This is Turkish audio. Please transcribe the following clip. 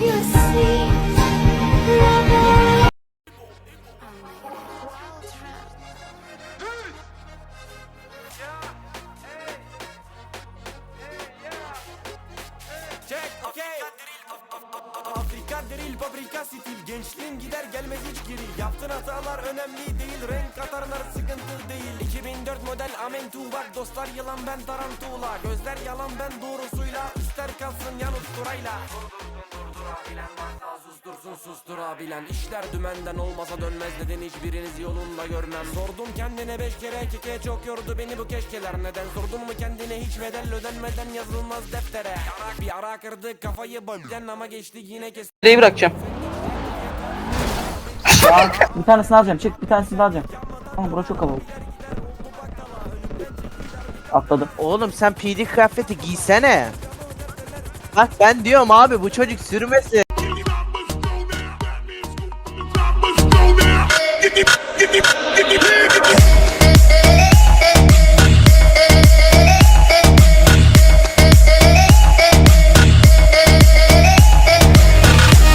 you see. Never Check, okay. Afrika drill, fabrika stil Gençliğin gider gelmez hiç geri Yaptığın hatalar önemli değil Renk katarlar 2004 model Amentu bak Dostlar yılan ben tarantula Gözler yalan ben doğrusuyla İster kalsın yan usturayla varsa sustursun susturabilen İşler dümenden olmasa dönmez Neden hiçbiriniz yolunda görmem Sordum kendine beş kere keke Çok yordu beni bu keşkeler Neden sordun mu kendine hiç bedel ödenmeden yazılmaz deftere Yarak bir ara kırdı kafayı bölden ama geçti yine kes Direği bırakacağım. Ya, bir tanesini alacağım. Çık bir tanesini alacağım. Ama burası çok kalabalık. Atladı. Oğlum sen PD kıyafeti giysene. Bak ben diyorum abi bu çocuk sürmesin.